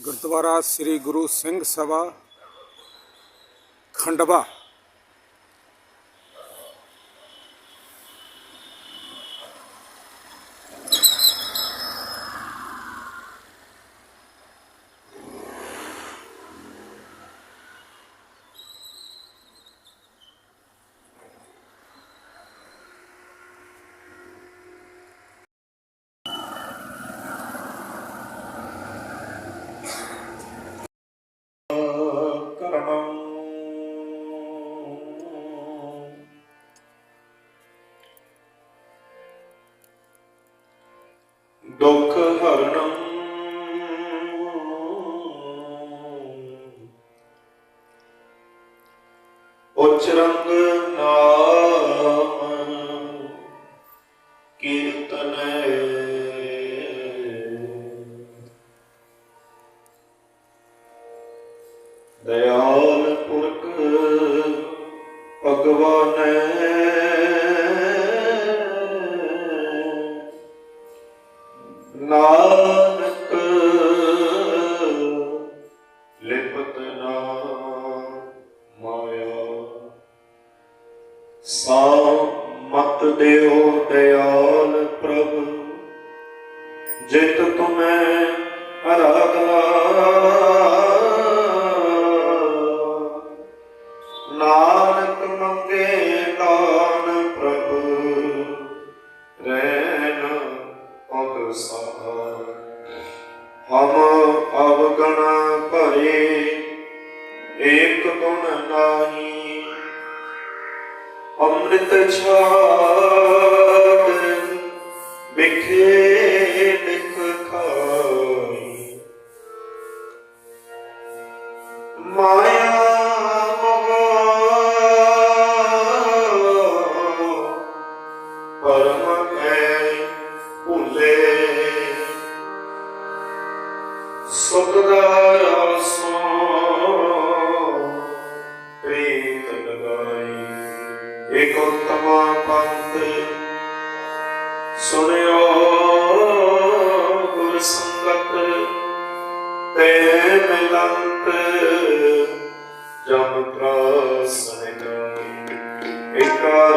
ਗੁਰਦੁਆਰਾ ਸ੍ਰੀ ਗੁਰੂ ਸਿੰਘ ਸਭਾ ਖੰਡਵਾ। ਕਰਮੰ। ਦੁਖ ਹਰਣੰ। ਉਚਰੰਗ ਨਾਮ ਕੀਰਤਨੈ। ਦਇਆਲ ਪੁਰਖ ਭਗਵਾਨੈ। ਨਾਨਕ ਲਿਪਤ ਨਾ ਮਾਇਆ। ਸਾ ਮਤ ਦਿਓ ਦਇਆਲ ਪ੍ਰਭ ਜਿਤ ਤੁਮੈ ਗੁਣ ਨਾਹੀ। ਅੰਮ੍ਰਿਤ ਛਾੜ ਵਿਖੇ ਲਿਖ ਖਾਈ ਮਾਇਆ ਮੋਹ ਪਰਮ ਹੈ ਭੁਲੇ। ਸੁਖਦਾਇਆ ਸੋ ਪ੍ਰੀਤ ਉਤਮਾ ਪੰਥ ਸੁਣਿਓ ਗੁਰ ਸੰਗਤ ਤੇ ਮਿਲੰਤ ਜਮ ਪ੍ਰਾਸਨ ਗਾਈ ਏਕਾਰ